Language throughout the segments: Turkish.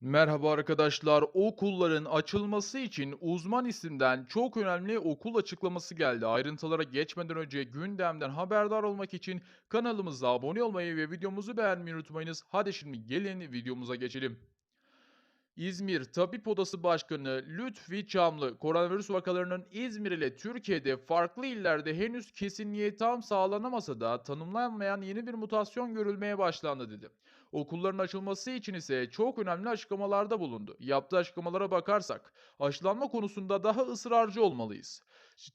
Merhaba arkadaşlar. Okulların açılması için uzman isimden çok önemli okul açıklaması geldi. Ayrıntılara geçmeden önce gündemden haberdar olmak için kanalımıza abone olmayı ve videomuzu beğenmeyi unutmayınız. Hadi şimdi gelin videomuza geçelim. İzmir Tabip Odası Başkanı Lütfi Çamlı, koronavirüs vakalarının İzmir ile Türkiye'de farklı illerde henüz kesinliği tam sağlanamasa da tanımlanmayan yeni bir mutasyon görülmeye başlandı dedi. Okulların açılması için ise çok önemli açıklamalarda bulundu. Yaptığı açıklamalara bakarsak, aşılanma konusunda daha ısrarcı olmalıyız.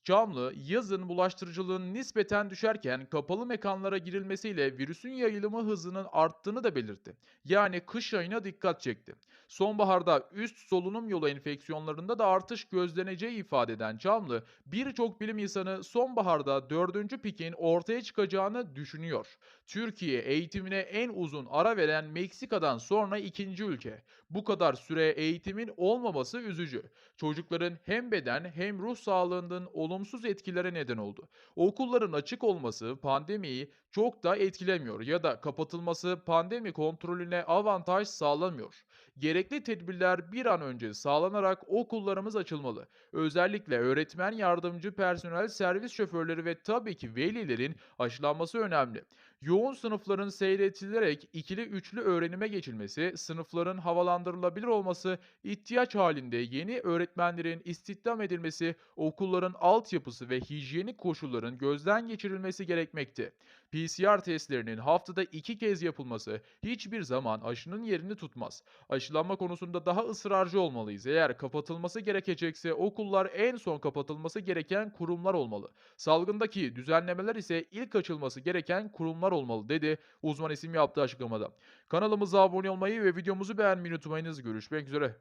Çamlı, yazın bulaştırıcılığın nispeten düşerken kapalı mekanlara girilmesiyle virüsün yayılımı hızının arttığını da belirtti. Yani kış ayına dikkat çekti. Sonbaharda üst solunum yolu enfeksiyonlarında da artış gözleneceği ifade eden Çamlı, birçok bilim insanı sonbaharda dördüncü pikin ortaya çıkacağını düşünüyor. Türkiye eğitimine en uzun ara veren Meksika'dan sonra ikinci ülke. Bu kadar süre eğitimin olmaması üzücü. Çocukların hem beden hem ruh sağlığının olumsuz etkilere neden oldu. Okulların açık olması pandemiyi çok da etkilemiyor ya da kapatılması pandemi kontrolüne avantaj sağlamıyor. Gerekli tedbirler bir an önce sağlanarak okullarımız açılmalı. Özellikle öğretmen yardımcı personel, servis şoförleri ve tabii ki velilerin aşılanması önemli. Yoğun sınıfların seyretilerek ikili üçlü öğrenime geçilmesi, sınıfların havalandırılabilir olması, ihtiyaç halinde yeni öğretmenlerin istihdam edilmesi, okulların altyapısı ve hijyenik koşulların gözden geçirilmesi gerekmekte. PCR testlerinin haftada iki kez yapılması hiçbir zaman aşının yerini tutmaz. Aşılanma konusunda daha ısrarcı olmalıyız. Eğer kapatılması gerekecekse okullar en son kapatılması gereken kurumlar olmalı. Salgındaki düzenlemeler ise ilk açılması gereken kurumlar olmalı dedi uzman isim yaptığı açıklamada. Kanalımıza abone olmayı ve videomuzu beğenmeyi unutmayınız. Görüşmek üzere.